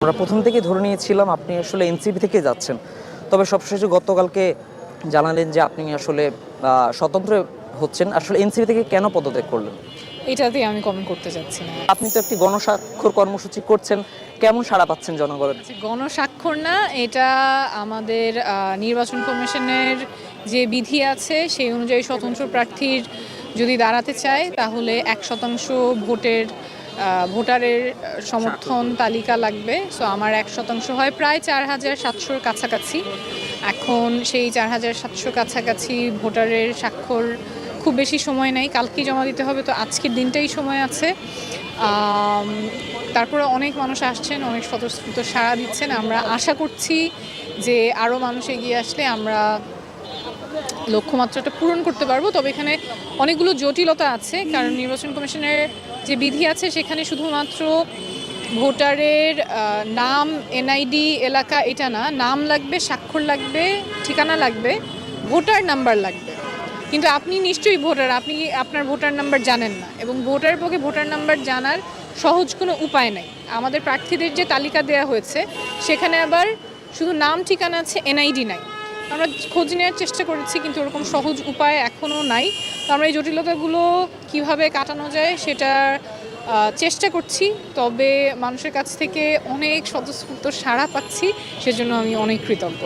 আমরা প্রথম থেকেই ধরে নিয়েছিলাম আপনি আসলে এনসিপি থেকে যাচ্ছেন। তবে সবশেষে গতকালকে জানালেন যে আপনি আসলে স্বতন্ত্র হচ্ছেন। আসলে এনসিপি থেকে কেন পদত্যাগ করলেন? এটাতে আমি কমেন্ট করতে চাচ্ছি না। আপনি তো একটি গণস্বাক্ষর কর্মসূচি করছেন। কেমন সাড়া পাচ্ছেন জনগণের? গণস্বাক্ষর না এটা আমাদের নির্বাচন কমিশনের যে বিধি আছে সেই অনুযায়ী স্বতন্ত্র প্রার্থীর যদি দাঁড়াতে চায় তাহলে এক শতাংশ ভোটের ভোটারের সমর্থন তালিকা লাগবে। সো আমার এক শতাংশ হয় প্রায় চার হাজার সাতশোর কাছাকাছি। এখন সেই চার হাজার সাতশো কাছাকাছি ভোটারের স্বাক্ষর খুব বেশি সময় নেই। কালকেই জমা দিতে হবে, তো আজকের দিনটাই সময় আছে। তারপরে অনেক মানুষ আসছেন, অনেক স্বতঃস্ফূর্ত সাড়া দিচ্ছেন। আমরা আশা করছি যে আরও মানুষ এগিয়ে আসলে আমরা লক্ষ্যমাত্রাটা পূরণ করতে পারব। তবে এখানে অনেকগুলো জটিলতা আছে, কারণ নির্বাচন কমিশনের যে বিধি আছে, সেখানে শুধুমাত্র ভোটারের নাম এনআইডি এলাকা এটা না, নাম লাগবে, স্বাক্ষর লাগবে, ঠিকানা লাগবে, ভোটার নাম্বার লাগবে। কিন্তু আপনি নিশ্চয়ই ভোটার, আপনি আপনার ভোটার নাম্বার জানেন না। এবং ভোটারের পক্ষে ভোটার নাম্বার জানার সহজ কোনো উপায় নাই। আমাদের প্রার্থীদের যে তালিকা দেওয়া হয়েছে, সেখানে আবার শুধু নাম ঠিকানা আছে এনআইডি নাই। আমরা খোঁজ নেওয়ার চেষ্টা করেছি কিন্তু ওরকম সহজ উপায় এখনও নাই। তো আমরা এই জটিলতাগুলো কীভাবে কাটানো যায় সেটার চেষ্টা করছি তবে মানুষের কাছ থেকে অনেক স্বতঃস্ফূর্ত সাড়া পাচ্ছি সেজন্য আমি অনেক কৃতজ্ঞ।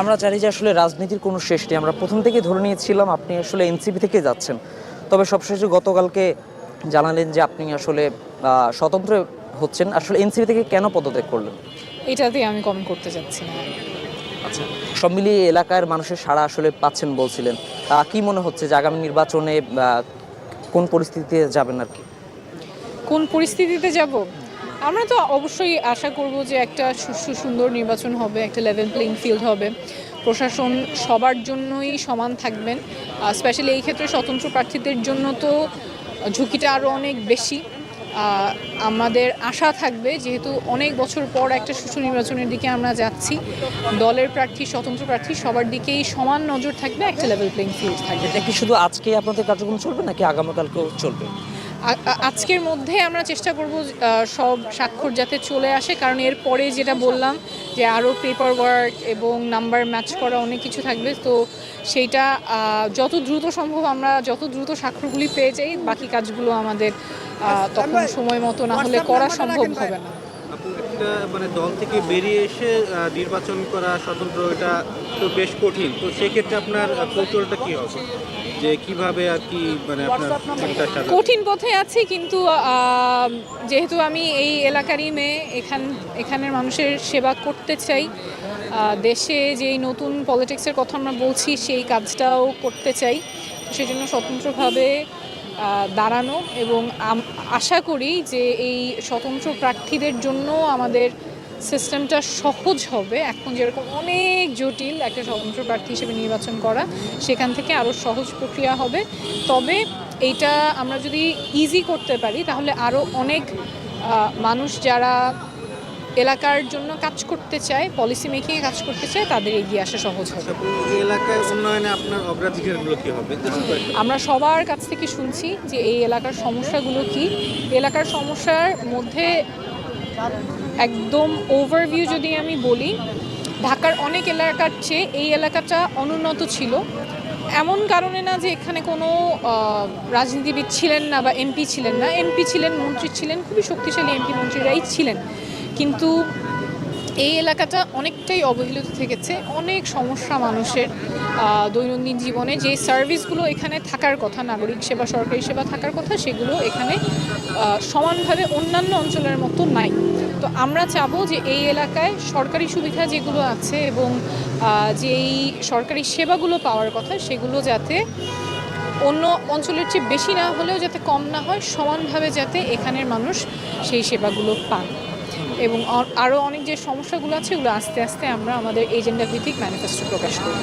আমরা জানি যে আসলে রাজনীতির কোনো শেষ নেই। আমরা প্রথম থেকেই ধরে নিয়েছিলাম আপনি আসলে এনসিপি থেকে যাচ্ছেন। তবে সবশেষে গতকালকে জানালেন যে আপনি আসলে স্বতন্ত্র হচ্ছেন। আসলে এনসিপি থেকে কেন পদত্যাগ করলেন? এটাতে আমি কমেন্ট করতে চাচ্ছি না। সব মিলিয়ে এলাকার মানুষের সাড়া আসলে পাচ্ছেন বলছিলেন। আহ, কি মনে হচ্ছে যে আগামী নির্বাচনে কোন পরিস্থিতিতে যাবেন আর কি? কোন পরিস্থিতিতে যাব? আমরা তো অবশ্যই আশা করব যে একটা সুষ্ঠু সুন্দর নির্বাচন হবে একটা লেভেল প্লেইং ফিল্ড হবে। প্রশাসন সবার জন্যই সমান থাকবেন। স্পেশালি এই ক্ষেত্রে স্বতন্ত্র প্রার্থীদের জন্য তো ঝুঁকিটা আরও অনেক বেশি। আমাদের আশা থাকবে, যেহেতু অনেক বছর পর একটা সুষ্ঠু নির্বাচনের দিকে আমরা যাচ্ছি, দলের প্রার্থী, স্বতন্ত্র প্রার্থী সবার দিকেই সমান নজর থাকবে, একটা লেভেল প্লেইং ফিল্ড থাকবে। এটা কি শুধু আজকে আপনাদের কার্যক্রম চলবে, নাকি আগামীকালকেও চলবে? আজকের মধ্যে আমরা চেষ্টা করব সব স্বাক্ষর যাতে চলে আসে কারণ এর পরে যেটা বললাম যে আরও পেপার ওয়ার্ক এবং নাম্বার ম্যাচ করা অনেক কিছু থাকবে তো সেইটা যত দ্রুত সম্ভব আমরা যত দ্রুত স্বাক্ষরগুলি পেয়ে যাই বাকি কাজগুলো আমাদের তখন সময় মতো না হলে করা সম্ভব হবে না। আপু একটা মানে দল থেকে বেরিয়ে এসে নির্বাচন করা স্বতন্ত্র এটা তো বেশ কঠিন। তো সেক্ষেত্রে আপনার কৌশলটা কি হবে? যে কীভাবে আর কি মানে আপনার কঠিন পথে আছি কিন্তু যেহেতু আমি এই এলাকারই মেয়ে এখান এখানের মানুষের সেবা করতে চাই দেশে যেই নতুন পলিটিক্সের কথা আমরা বলছি সেই কাজটাও করতে চাই। সেজন্য স্বতন্ত্রভাবে দাঁড়ানো এবং আশা করি যে এই স্বতন্ত্র প্রার্থীদের জন্য আমাদের সিস্টেমটা সহজ হবে। এখন যেরকম অনেক জটিল একটা স্বতন্ত্র প্রার্থী হিসেবে নির্বাচন করা, সেখান থেকে আরও সহজ প্রক্রিয়া হবে। তবে এইটা আমরা যদি ইজি করতে পারি, তাহলে আরও অনেক মানুষ যারা এলাকার জন্য কাজ করতে চায় পলিসি মেকিংয়ে কাজ করতে চায় তাদের এগিয়ে আসা সহজ হবে। এলাকায় উন্নয়নে আপনার অগ্রাধিকারগুলো কি হবে? আমরা সবার কাছ থেকে শুনছি যে এই এলাকার সমস্যাগুলো কি। এলাকার সমস্যার মধ্যে একদম ওভারভিউ যদি আমি বলি ঢাকার অনেক এলাকার চেয়ে এই এলাকাটা অনুন্নত ছিল। এমন কারণে না যে এখানে কোনো রাজনীতিবিদ ছিলেন না বা এমপি ছিলেন না। এমপি ছিলেন মন্ত্রী ছিলেন খুবই শক্তিশালী এমপি মন্ত্রীরাই ছিলেন। কিন্তু এই এলাকাটা অনেকটাই অবহেলিত থেকেছে। অনেক সমস্যা মানুষের দৈনন্দিন জীবনে। যে সার্ভিসগুলো এখানে থাকার কথা, নাগরিক সেবা, সরকারি সেবা থাকার কথা, সেগুলো এখানে সমানভাবে অন্যান্য অঞ্চলের মতো নাই। তো আমরা চাবো যে এই এলাকায় সরকারি সুবিধা যেগুলো আছে এবং যেই সরকারি সেবাগুলো পাওয়ার কথা, সেগুলো যাতে অন্য অঞ্চলের চেয়ে বেশি না হলেও যাতে কম না হয়, সমানভাবে যাতে এখানের মানুষ সেই সেবাগুলো পান। এবং আরও অনেক যে সমস্যাগুলো আছে, এগুলো আস্তে আস্তে আমরা আমাদের এজেন্ডা ভিত্তিক ম্যানিফেস্টো প্রকাশ করি।